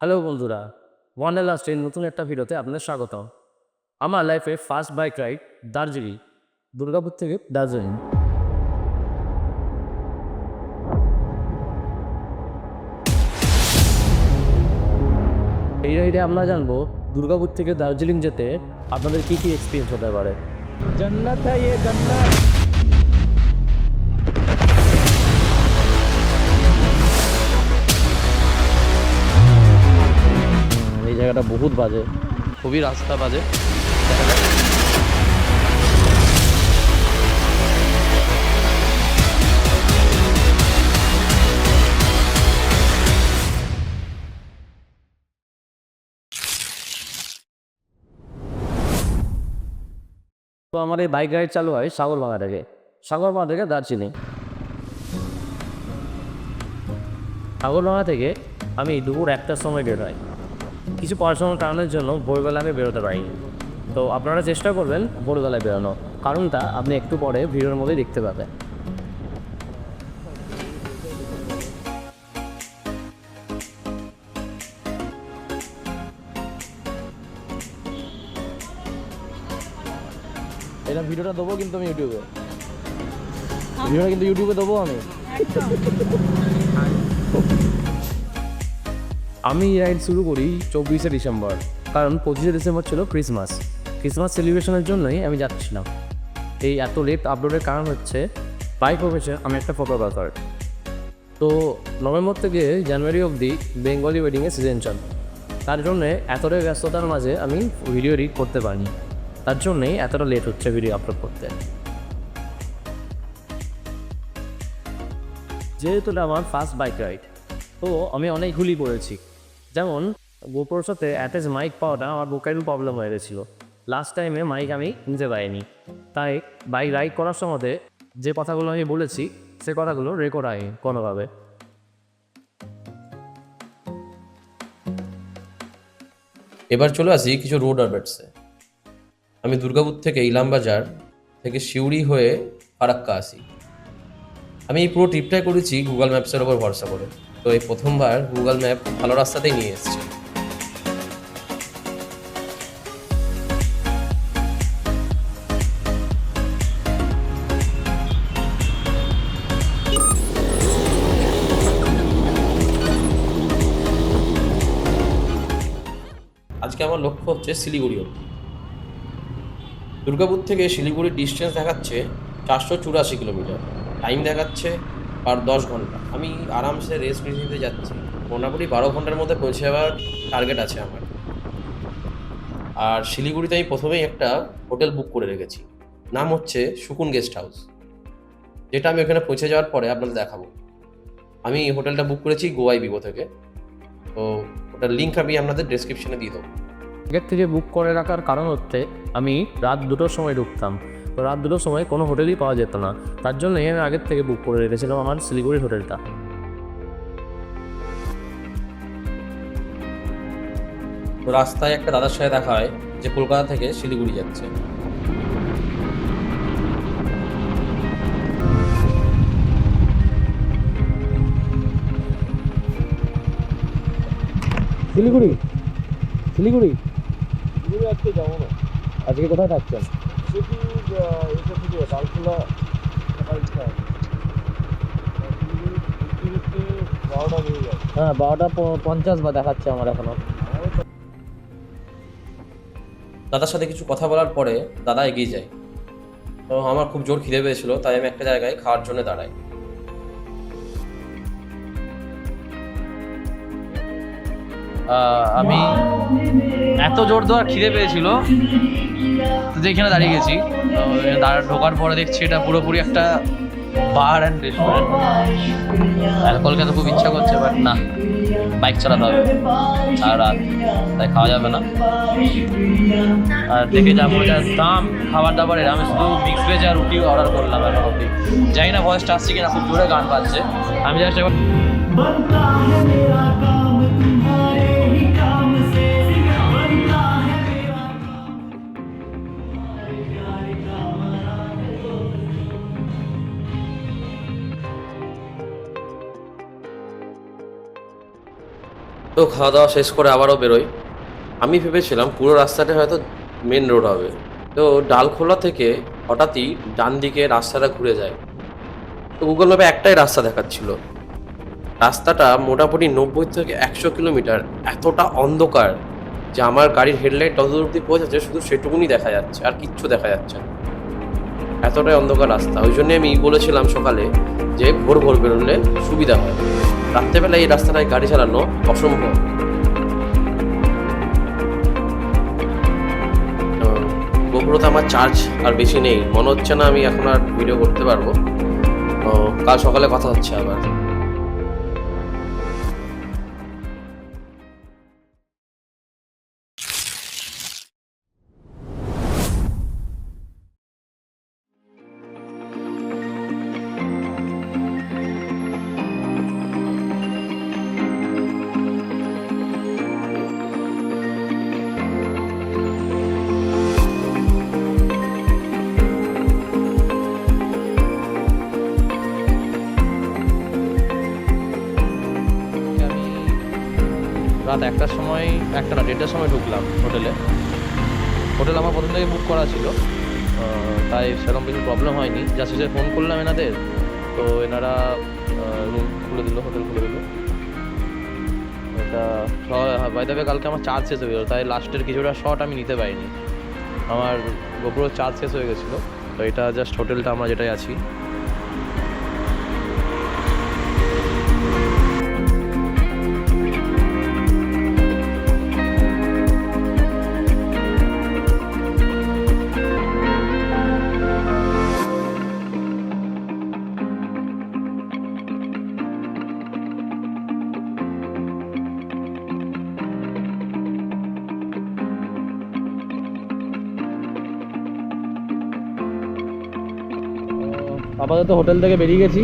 Hello বন্ধুরা one লাস্টের নতুন একটা ভিডিওতে আপনাদের স্বাগত আমার লাইফে first bike ride Darjeeling, Durgapur থেকে দার্জিলিং। এই রাইডে আমরা জানব দুর্গাপুর থেকে দার্জিলিং যেতে আপনাদের কী কী এক্সপিরিয়েন্স হতে পারে। জন্নত। জায়গাটা বহুত বাজে। খুবই রাস্তা বাজে। তো আমার এই বাইক রাইড চালু হয় সাগরবাঙা থেকে। সাগরবাঙা থেকে দার্জিলিং। সাগরবাঙা থেকে আমি দুপুর একটার সময় বের হয়। কিছু পার্সোনাল কারণের জন্য ভোরবেলা আমি বেরোতে পারিনি। তো আপনারা চেষ্টা করবেন ভোরবেলায় বেরোনো কারণটা আপনি একটু পরে ভিডিওর মধ্যে দেখতে পাবেন। এটা ভিডিওটা দেবো কিন্তু আমি ইউটিউবে। ভিডিওটা কিন্তু ইউটিউবে দেবো আমি। আমি এই রাইড শুরু করি চব্বিশে ডিসেম্বর, কারণ পঁচিশে ডিসেম্বর ছিল ক্রিসমাস ক্রিসমাস সেলিব্রেশনের জন্যই আমি যাচ্ছিলাম। এই এত লেট আপলোডের কারণ হচ্ছে বাই প্রফেশন আমি একটা ফটোগ্রাফার তো নভেম্বর থেকে জানুয়ারি অবধি বেঙ্গলি ওয়েডিংয়ের সিজন চল। তার জন্যে এতটাই ব্যস্ততার মাঝে আমি ভিডিও এডিট করতে পারিনি। তার জন্যেই এতটা লেট হচ্ছে ভিডিও আপলোড করতে। যেহেতু আমার ফার্স্ট বাইক রাইড তো আমি অনেক হুলি পড়েছি যেমন গোপ্রোর সাথে অ্যাটাচ মাইক পাওয়াটা আমার ভোকাল প্রবলেম হয়ে গেছিল। লাস্ট টাইমে মাইক আমি নিতে পারিনি। তাই বাইক রাইড করার সময় যে কথাগুলো আমি বলেছি, সে কথাগুলো রেকর্ড হয়নি কোনোভাবে। এবার চলে আসি কিছু রোড আপডেটসে আমি দুর্গাপুর থেকে ইলামবাজার থেকে সিউড়ি হয়ে ফারাক্কা আসি। আমি এই পুরো ট্রিপটাই করেছি গুগল ম্যাপসের ওপর ভরসা করে। তো এই প্রথমবার গুগল ম্যাপ ভালো রাস্তাতেই নিয়ে এসেছে। আজকে আমার লক্ষ্য হচ্ছে শিলিগুড়ি অবধি। দুর্গাপুর থেকে শিলিগুড়ির ডিস্টেন্স দেখাচ্ছে চারশো চুরাশি কিলোমিটার টাইম দেখাচ্ছে আর দশ ঘণ্টা। আমি আরামসে রেস্ট নিতে যাচ্ছি। মোটামুটি বারো ঘণ্টার মধ্যে পৌঁছে যাওয়ার টার্গেট আছে আমার। আর শিলিগুড়িতে আমি প্রথমেই একটা হোটেল বুক করে রেখেছি। নাম হচ্ছে সুকুন গেস্ট হাউস যেটা আমি ওখানে পৌঁছে যাওয়ার পরে আপনাদের দেখাবো। আমি হোটেলটা বুক করেছি গোয়াই বিবো থেকে। তো ওটার লিঙ্ক আমি আপনাদের ডেসক্রিপশনে দিয়ে দেবো। আগের থেকে বুক করে রাখার কারণ হচ্ছে, আমি রাত দুটোর সময় ঢুকতাম। তো রাত দুটোর সময় কোনো হোটেলই পাওয়া যেত না। তার জন্যই আমি আগের থেকে বুক করে রেখেছিলাম আমার শিলিগুড়ির হোটেলটা। তো রাস্তায় একটা দাদার সাথে দেখা হয় যে কলকাতা থেকে শিলিগুড়ি যাচ্ছে। শিলিগুড়ি? শিলিগুড়ি? পুরো আজকে যাব না। আজকে কোথায় থাকছেন? হ্যাঁ বারোটা পঞ্চাশ বা দেখাচ্ছে আমার এখনও। দাদার সাথে কিছু কথা বলার পরে দাদা এগিয়ে যায়। তো আমার খুব জোর খিদে পেয়েছিল, তাই আমি একটা জায়গায় খাওয়ার জন্য দাঁড়াই। আমি এত জোর দেওয়ার খিদে পেয়েছিল। যেখানে দাঁড়িয়ে গেছি। দাঁড়া ঢোকার পরে দেখছি এটা পুরোপুরি একটা বার অ্যান্ড রেস্টুরেন্ট অ্যালকোহল খেতে খুব ইচ্ছা করছে বাট না। বাইক চালাতে হবে। সারা রাত। তাই খাওয়া যাবে না। আর দেখে যা মজার দাম খাবার দাবারের আমি শুধু মিক্স ভেজ আর রুটি অর্ডার করলাম এখন অব্দি জানি না ভয়েসটা আসছে কিনা, খুব জোরে গান বাজছে। আমি জাস্ট এবার তো খাওয়া দাওয়া শেষ করে আবারও বেরোই। আমি ভেবেছিলাম পুরো রাস্তাটা হয়তো মেন রোড হবে। তো ডালখোলা থেকে হঠাৎই ডান দিকে রাস্তাটা ঘুরে যায়। তো গুগল ম্যাপে একটাই রাস্তা দেখাচ্ছিল। রাস্তাটা মোটামুটি নব্বই থেকে একশো কিলোমিটার। এতটা অন্ধকার যে আমার গাড়ির হেডলাইট যতদূর অব্দি পৌঁছাচ্ছে শুধু সেটুকুনি দেখা যাচ্ছে, আর কিচ্ছু দেখা যাচ্ছে না। এতটাই অন্ধকার রাস্তা। ওই জন্য আমি বলেছিলাম সকালে যে ভোর ভোর বেরোলে সুবিধা হয়। রাত্রেবেলায় এই রাস্তাটায় গাড়ি চালানো অসম্ভব। গোপুরতে আমার চার্জ আর বেশি নেই। মনে হচ্ছে না আমি এখন আর ভিডিও করতে পারব। তো কাল সকালে কথা হচ্ছে আবার। রাত একটার সময়, একটা না, দেড়টার সময় ঢুকলাম হোটেলে। হোটেল আমার প্রথম থেকে বুক করা ছিল। তাই সেরকম কিছু প্রবলেম হয়নি। যা শেষে ফোন করলাম এনাদের। তো এনারা রুম খুলে দিল হোটেল খুলে দিল। এটা বাইদাবে কালকে আমার চার্জ শেষ হয়ে গেলো। তাই লাস্টের কিছুটা শট আমি নিতে পারিনি। আমার গোপুরের চার্জ শেষ হয়ে গেছিল। তো এটা জাস্ট হোটেলটা আমরা যেটাই আছি। আপাতত হোটেল থেকে বেরিয়ে গেছি।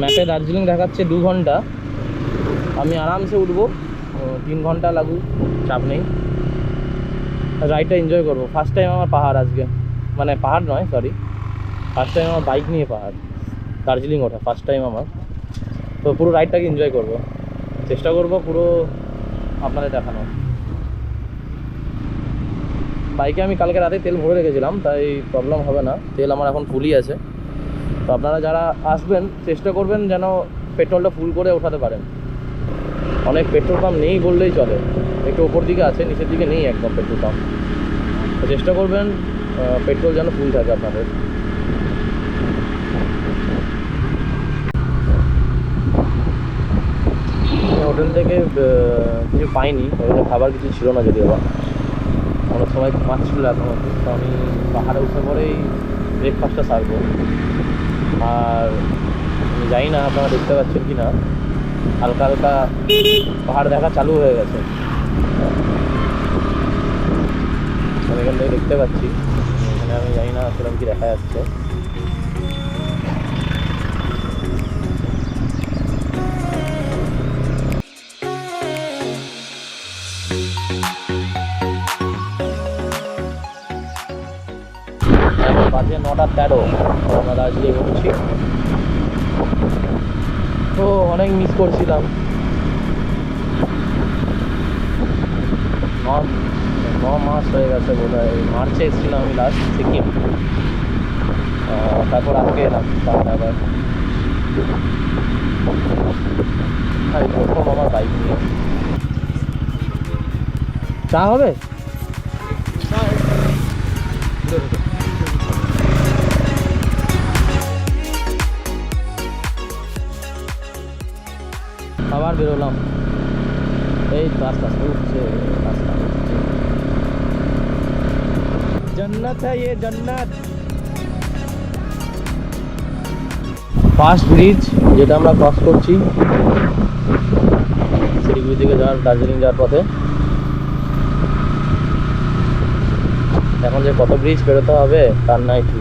ম্যাপে দার্জিলিং দেখাচ্ছে দু ঘণ্টা। আমি আরামসে উঠবো। তিন ঘণ্টা লাগুক চাপ নেই। রাইডটা এনজয় করব। ফার্স্ট টাইম আমার পাহাড় আজকে। মানে পাহাড় নয় সরি ফার্স্ট টাইম আমার বাইক নিয়ে পাহাড়। দার্জিলিং ওঠা ফার্স্ট টাইম আমার। তো পুরো রাইডটাকে এনজয় করব। চেষ্টা করব পুরো আপনাদের দেখানো বাইকে আমি কালকে রাতে তেল ভরে রেখেছিলাম, তাই প্রবলেম হবে না। তেল আমার এখন ফুলই আছে। তো আপনারা যারা আসবেন, চেষ্টা করবেন যেন পেট্রোলটা ফুল করে ওঠাতে পারেন। অনেক পেট্রোল পাম্প নেই বললেই চলে। একটু ওপর দিকে আছে, নিচের দিকে নেই একদম পেট্রোল পাম্প। তো চেষ্টা করবেন পেট্রোল যেন ফুল থাকে আপনাদের। হোটেল থেকে কিছু পাইনি ওখানে খাবার কিছু ছিল না যদিও। বা অনেক সবাই ঘুমাচ্ছিল ছিল এখন তো আমি পাহাড়ে উঠে পরেই ব্রেকফাস্টটা সারবো। আর আমি জানি না আপনারা দেখতে পাচ্ছেন কি না হালকা হালকা পাহাড় দেখা চালু হয়ে গেছে। আমি এখান থেকে দেখতে পাচ্ছি। এখানে আমি জানি না সেরকম কি দেখা যাচ্ছে। বাজে নটা তেরো। আমরা দার্জিলিং উঠছি তো অনেক মিস করছিলাম। ন মাস হয়ে গেছে বোধ হয় মার্চে এসেছিলাম আমি লাস্ট সিকিম। তারপর আজকে এলাম তাহলে আবার প্রথম আমার বাইক নিয়ে। চা হবে? আবার বেরোলাম। এই তো আস্তে আস্তে উঠছে রাস্তা। জন্নত হ্যাঁ জন্নত। ফার্স্ট ব্রিজ যেটা আমরা ক্রস করছি, শিলিগুড়ি থেকে যাওয়ার, দার্জিলিং যাওয়ার পথে। এখন যে কত ব্রিজ পেরোতে হবে, তার নাই ঠিক।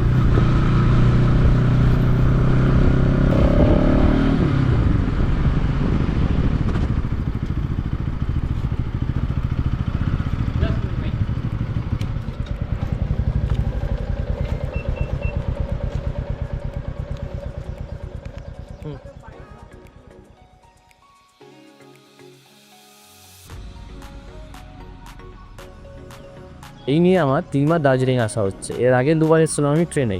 এই নিয়ে আমার তিনবার দার্জিলিং আসা হচ্ছে। এর আগে দুবার এসেছিলাম আমি ট্রেনে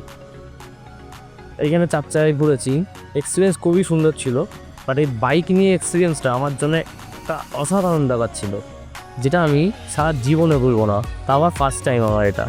এইখানে চার চাকায় ঘুরেছি। এক্সপিরিয়েন্স খুবই সুন্দর ছিল। বাট এই বাইক নিয়ে এক্সপিরিয়েন্সটা আমার জন্য একটা অসাধারণ ব্যাপার ছিল। যেটা আমি সারা জীবনে ভুলব না। তা আমার ফার্স্ট টাইম আমার এটা।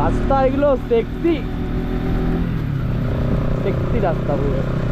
রাস্তা এগুলো সেক্সি সেক্সি রাস্তা পুরো।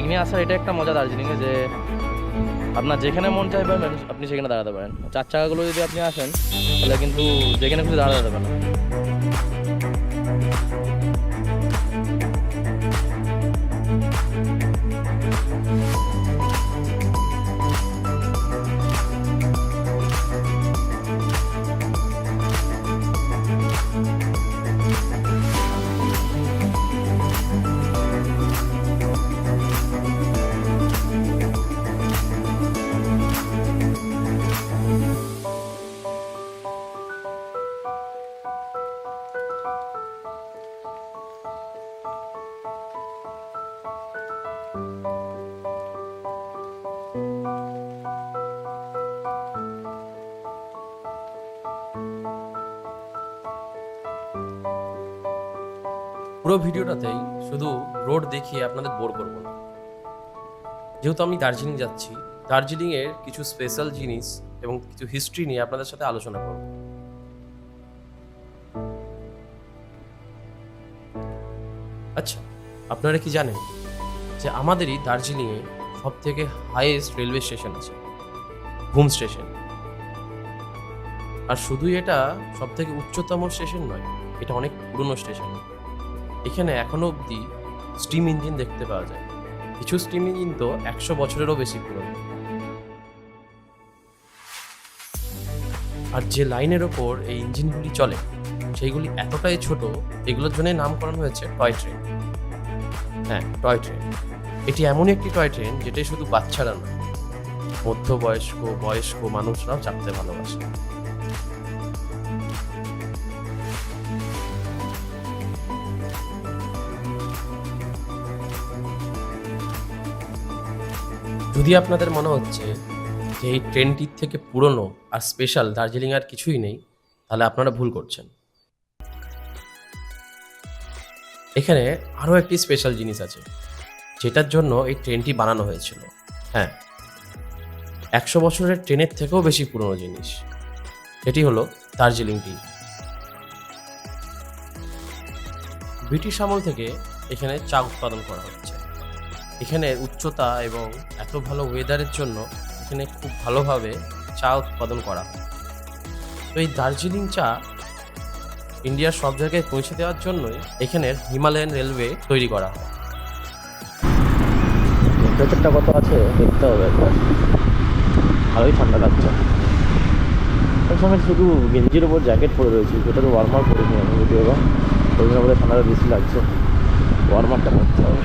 বাইক নিয়ে আসার এটা একটা মজা দার্জিলিংয়ে যে আপনার যেখানে মন চাইবে আপনি সেখানে দাঁড়াতে পারেন। চার চাকাগুলো যদি আপনি আসেন, তাহলে কিন্তু যেখানে খুশি দাঁড়াতে দেবে পুরো ভিডিওটাতেই শুধু রোড দেখিয়ে আপনাদের বোর করব না। যেহেতু আমি দার্জিলিং যাচ্ছি, দার্জিলিংয়ের কিছু স্পেশাল জিনিস এবং কিছু হিস্ট্রি নিয়ে আপনাদের সাথে আলোচনা করব। আচ্ছা আপনারা কি জানেন যে আমাদেরই দার্জিলিংয়ে সব থেকে হাইয়েস্ট রেলওয়ে স্টেশন আছে? ঘুম স্টেশন আর শুধুই এটা সব থেকে উচ্চতম স্টেশন নয়, এটা অনেক পুরনো স্টেশন এখানে এখনও অবধি স্টিম ইঞ্জিন দেখতে পাওয়া যায়। কিছু স্টিম ইঞ্জিন তো একশো বছরেরও বেশি পুরনো। আর যে লাইনের ওপর এই ইঞ্জিনগুলি চলে, সেইগুলি এতটাই ছোট, এগুলোর জন্য নামকরণ হয়েছে টয় ট্রেন হ্যাঁ টয় ট্রেন এটি এমন একটি টয় ট্রেন যেটাই শুধু বাচ্চারা নয়, মধ্যবয়স্ক, বয়স্ক মানুষরাও চাপতে ভালোবাসে। যদি আপনাদের মনে হচ্ছে যে এই ট্রেনটির থেকে পুরনো আর স্পেশাল দার্জিলিং আর কিছুই নেই, তাহলে আপনারা ভুল করছেন। এখানে আরও একটি স্পেশাল জিনিস আছে, যেটার জন্য এই ট্রেনটি বানানো হয়েছিল। হ্যাঁ একশো বছরের ট্রেনের থেকেও বেশি পুরনো জিনিস। এটি হলো দার্জিলিং টি। ব্রিটিশ আমল থেকে এখানে চা উৎপাদন করা হচ্ছে এখানের উচ্চতা এবং এত ভালো ওয়েদারের জন্য এখানে খুব ভালোভাবে চা উৎপাদন করা তো এই দার্জিলিং চা ইন্ডিয়ার সব জায়গায় পৌঁছে দেওয়ার জন্যই এখানের হিমালয়ান রেলওয়ে তৈরি করা টেম্পারেচারটা কত আছে দেখতে হবে একবার। ভালোই ঠান্ডা লাগছে। সময় শুধু গেঞ্জির ওপর জ্যাকেট পরে রয়েছি যেটা তো ওয়ার্মার করিনি আমি, যদিও বা ওই জন্য ঠান্ডাটা বেশি লাগছে। ওয়ার্মারটা করতে হবে।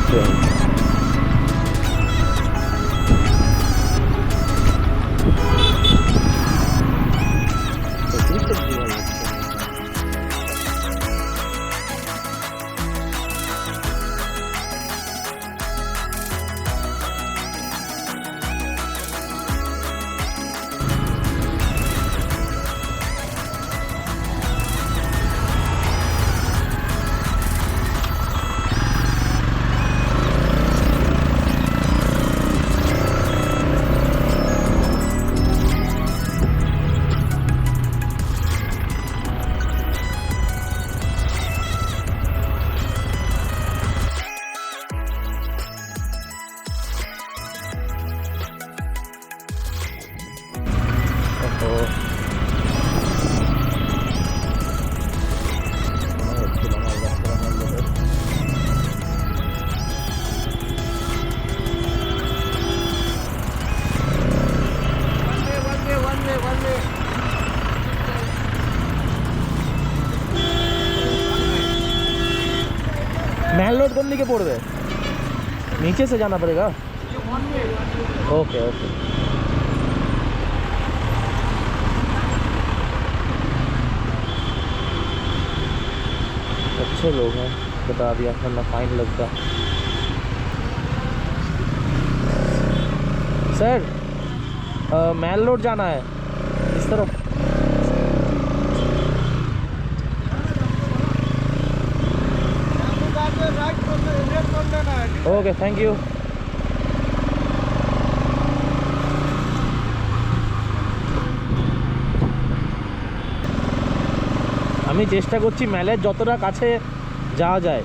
supply chain. कौन के नीचे से जाना पड़ेगा? ओके ओके अच्छे लोग हैं, बता दिया, वरना फाइन लगता। सर मैल रोड जाना है। इस तरफ़ ওকে থ্যাংক ইউ আমি চেষ্টা করছি ম্যালের যতটা কাছে যাওয়া যায়,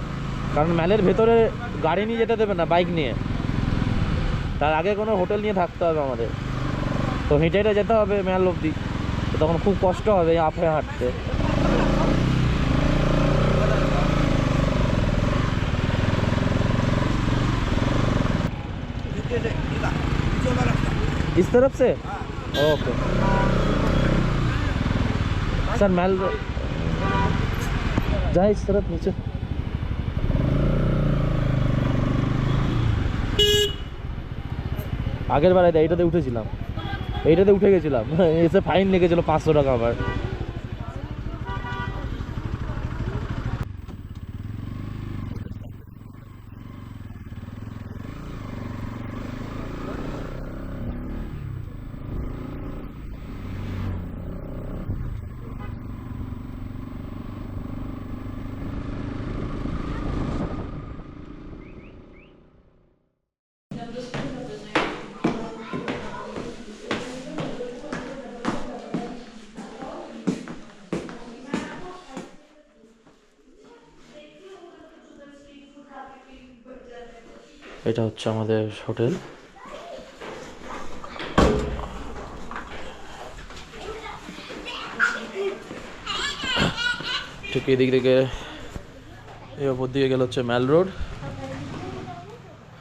কারণ ম্যালের ভেতরে গাড়ি নিয়ে যেতে দেবে না, বাইক নিয়ে। তার আগে কোনো হোটেল নিয়ে থাকতে হবে আমাদের। তো হেঁটে যেতে হবে ম্যাল অবধি। তখন খুব কষ্ট হবে আফে হাঁটতে। इस तरफ से ओके सर मैल जाए इस तरफ नीचे আগের বেলায় এইটাতে উঠেছিলাম এইটাতে উঠে গেছিলাম এসে ফাইন লেগেছিল পাঁচশো টাকা আবার এটা হচ্ছে আমাদের হোটেল। ঠিক এদিক থেকে এই ওপর দিকে গেলে হচ্ছে ম্যাল রোড।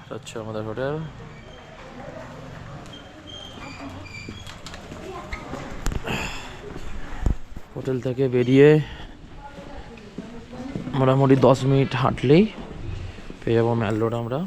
এটা হচ্ছে আমাদের হোটেল। হোটেল থেকে বেরিয়ে মোটামুটি দশ মিনিট হাঁটলেই পেয়ে যাব ম্যাল রোড আমরা।